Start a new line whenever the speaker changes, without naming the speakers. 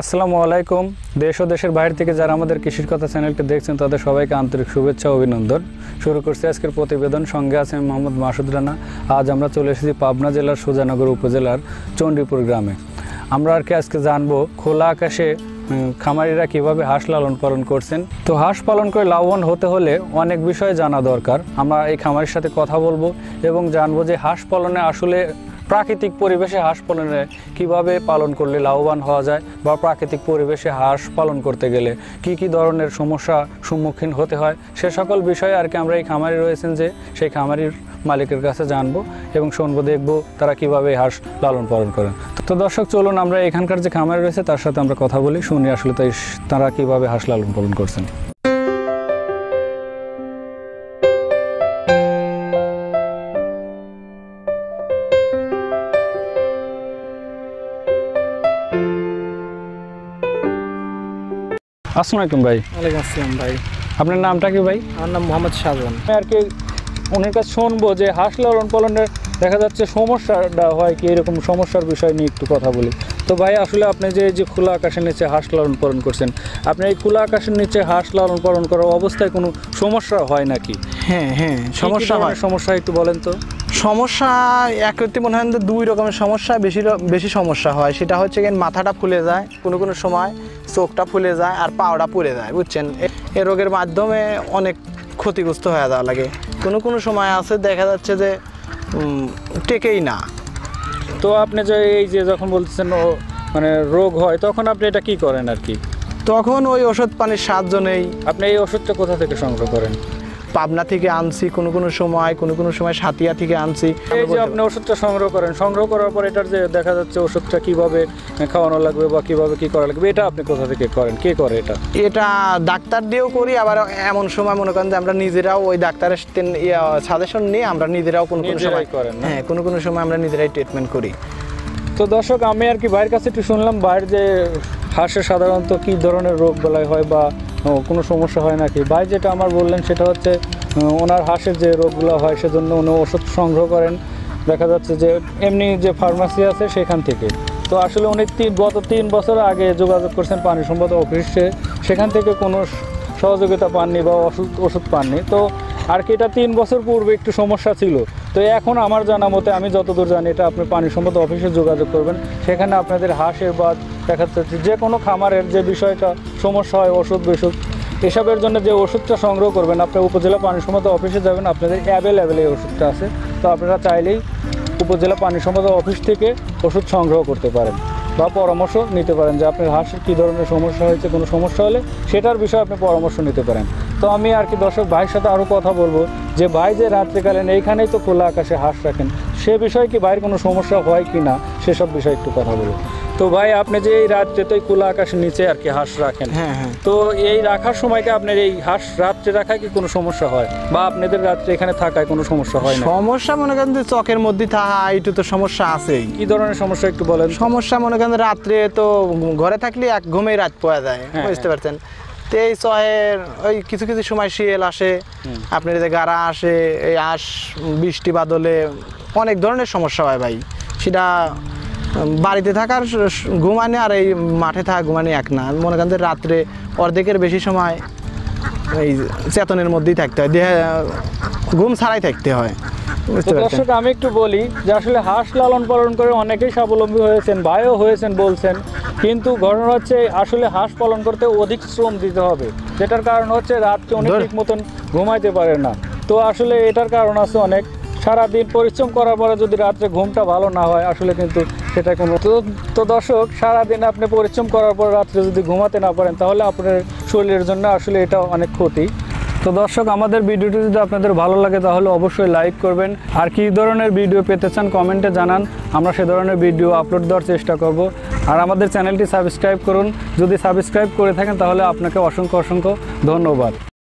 আসসালামু আলাইকুম। দেশ ও দেশের বাইরে থেকে যারা আমাদের কৃষির কথা চ্যানেলটি দেখছেন, তাদের সবাইকে আন্তরিক শুভেচ্ছা অভিনন্দন। শুরু করছি আজকের প্রতিবেদন। সঙ্গে আছে আমি মোহাম্মদ মাসুদ রানা। আজ আমরা চলে এসেছি পাবনা জেলার সুজানগর উপজেলার চণ্ডীপুর গ্রামে। আমরা আর কি আজকে জানব খোলা আকাশে খামারিরা কীভাবে হাঁস লালন পালন করছেন। তো হাঁস পালন করে লাভবান হতে হলে অনেক বিষয় জানা দরকার। আমরা এই খামারের সাথে কথা বলব এবং জানব যে হাঁস পালনে আসলে প্রাকৃতিক পরিবেশে হাঁস পালনে কীভাবে পালন করলে লাভবান হওয়া যায় বা প্রাকৃতিক পরিবেশে হাঁস পালন করতে গেলে কি কি ধরনের সমস্যা সম্মুখীন হতে হয়, সে সকল বিষয়ে আর কি আমরা এই খামারি রয়েছেন যে সেই খামারির মালিকের কাছে জানব এবং শুনব, দেখব তারা কীভাবে হাঁস লালন পালন করেন। তো দর্শক, চলুন আমরা এখানকার যে খামারি রয়েছে তার সাথে আমরা কথা বলি, শুনি আসলে তাই তারা কীভাবে হাঁস লালন পালন করছেন। আসসালামু আলাইকুম ভাই।
ওয়ালাইকুম আসসালাম ভাই।
আপনার নামটা কি ভাই?
আমার নাম মোহাম্মদ শাহজাহান।
আমি আর কি ওনার কাছে শুনব যে হাঁস লালন পালনের দেখা যাচ্ছে সমস্যাটা হয় কি এরকম সমস্যার বিষয় নিয়ে একটু কথা বলি। তো ভাই আসলে আপনি যে এই যে খোলা আকাশের নিচে হাঁস লালন পালন করছেন আপনি এই খোলা আকাশের নিচে হাঁস লালন পালন করার অবস্থায় কোনো সমস্যা হয় নাকি?
হ্যাঁ হ্যাঁ সমস্যা হয়।
সমস্যা একটু বলেন তো।
সমস্যা একটি মনে হয় দুই রকমের সমস্যা বেশি বেশি সমস্যা হয়। সেটা হচ্ছে কি মাথাটা ফুলে যায় কোনো কোনো সময় চোখটা ফুলে যায় আর পাওটা পুড়ে যায় বুঝছেন? এ রোগের মাধ্যমে অনেক ক্ষতিগ্রস্ত হয়ে যাওয়া লাগে। কোনো কোনো সময় আছে দেখা যাচ্ছে যে টেকেই না।
তো আপনি যে এই যে যখন বলতেছেন ও মানে রোগ হয় তখন আপনি এটা কি করেন আর কি?
তখন ওই ওষুধ পানির সাহায্য নেই
আপনি এই ওষুধটা কোথা থেকে সংগ্রহ করেন?
পাবনা থেকে আনছি কোনো কোনো সময় কোনো কোনো সময় সাতিয়া থেকে আনছি।
এই যে আপনি ওষুধটা সংগ্রহ করেন সংগ্রহ করার পর এটার যে দেখা যাচ্ছে ওষুধটা কীভাবে খাওয়ানো লাগবে বা কীভাবে কি করা লাগবে এটা আপনি কোথা থেকে করেন? কে করে এটা?
এটা ডাক্তার দিয়েও করি আবার এমন সময় মনে করেন যে আমরা নিজেরাও ওই ডাক্তারের সাজেশন নিয়ে আমরা নিজেরাও কোনো কোনো সময়
করেন
হ্যাঁ কোনো কোনো সময় আমরা নিজেরাই ট্রিটমেন্ট করি।
তো দর্শক আমি আর কি বাইরের কাছে একটু শুনলাম বাইরে যে হাঁসের সাধারণত কি ধরনের রোগ বেলায় হয় বা কোনো সমস্যা হয় নাকি? ভাই যেটা আমার বললেন সেটা হচ্ছে ওনার হাঁসের যে রোগগুলো হয় সেজন্য উনি ওষুধ সংগ্রহ করেন। দেখা যাচ্ছে যে এমনি যে ফার্মাসি আছে সেখান থেকে। তো আসলে উনি তিন, গত তিন বছর আগে যোগাযোগ করছেন পানি সম্পদ অফিসে। সেখান থেকে কোনো সহযোগিতা পাননি বা ওষুধ ওষুধ পাননি। তো আর কি এটা তিন বছর পূর্বে একটু সমস্যা ছিল। তো এখন আমার জানা মতে, আমি যতদূর জানি এটা আপনি পানি সম্পদ অফিসে যোগাযোগ করবেন। সেখানে আপনাদের হাঁসের বা দেখা যাচ্ছে যে কোনো খামারের যে বিষয়টা, সমস্যা হয়, ওষুধ বিষুধ এসবের জন্য যে ওষুধটা সংগ্রহ করবেন, আপনি উপজেলা পানি সম্পদ অফিসে যাবেন, আপনাদের অ্যাভেলেবেল এই ওষুধটা আছে। তো আপনারা চাইলেই উপজেলা পানি সম্পদ অফিস থেকে ওষুধ সংগ্রহ করতে পারেন বা পরামর্শ নিতে পারেন যে আপনার হাঁসের কী ধরনের সমস্যা হয়েছে, কোনো সমস্যা হলে সেটার বিষয়ে আপনি পরামর্শ নিতে পারেন। তো আমি আর কি দর্শক ভাইয়ের সাথে আরও কথা বলব যে ভাই যে রাত্রিকালীন এইখানেই তো খোলা আকাশে হাঁস রাখেন সে বিষয়ে কি ভাইয়ের কোনো সমস্যা হয় কি না সেসব বিষয়ে একটু কথা বলব তো ভাই আপনি যে এই রাত্রে তো খোলা আকাশের নিচে আর কি হাঁস রাখেন
হ্যাঁ হ্যাঁ।
তো এই রাখার সময় কি আপনার এই হাঁস রাত্রে রাখায় কি কোনো সমস্যা হয়? বা আপনাদের রাত্রে এখানে থাকায় কোনো সমস্যা হয় না?
সমস্যা মনে করেন যে চকের মধ্যে থাকা একটু তো সমস্যা আছেই।
কি ধরনের সমস্যা একটু বলেন?
সমস্যা মনে করেন রাত্রে তো ঘরে থাকলে এক ঘুমেই রাত পাওয়া যায়
হ্যাঁ,
বুঝতে পারছেন? তো এই চহের ওই কিছু কিছু সময় শিয়াল আসে আপনার যে গাড়া আসে এই আস বৃষ্টি বাদলে অনেক ধরনের সমস্যা হয় ভাই। সেটা বাড়িতে থাকার ঘুমানে আর এই মাঠে থাকা ঘুমানে এক না। মনে করেন যে রাত্রে অর্ধেকের বেশি সময় এই চেতনের মধ্যেই থাকতে হয়। দেহে ঘুম ছাড়াই থাকতে হয়।
দর্শক আমি একটু বলি যে আসলে হাঁস লালন পালন করে অনেকেই স্বাবলম্বী হয়েছেন ভাইও হয়েছেন বলছেন। কিন্তু ঘটনা হচ্ছে আসলে হাঁস পালন করতে অধিক শ্রম দিতে হবে। যেটার কারণ হচ্ছে রাত্রে অনেক ঠিক মতন ঘুমাইতে পারে না। তো আসলে এটার কারণ আছে অনেক। সারাদিন পরিশ্রম করার পরে যদি রাত্রে ঘুমটা ভালো না হয় আসলে কিন্তু সেটা কোনো তো তো দর্শক সারাদিন আপনি পরিশ্রম করার পর রাত্রে যদি ঘুমাতে না পারেন তাহলে আপনার শরীরের জন্য আসলে এটা অনেক ক্ষতি। তো দর্শক আমাদের ভিডিওটি যদি আপনাদের ভালো লাগে তাহলে অবশ্যই লাইক করবেন। আর কী ধরনের ভিডিও পেতে চান কমেন্টে জানান। আমরা সে ধরনের ভিডিও আপলোড দেওয়ার চেষ্টা করব। আর আমাদের চ্যানেলটি সাবস্ক্রাইব করুন। যদি সাবস্ক্রাইব করে থাকেন তাহলে আপনাকে অসংখ্য অসংখ্য ধন্যবাদ।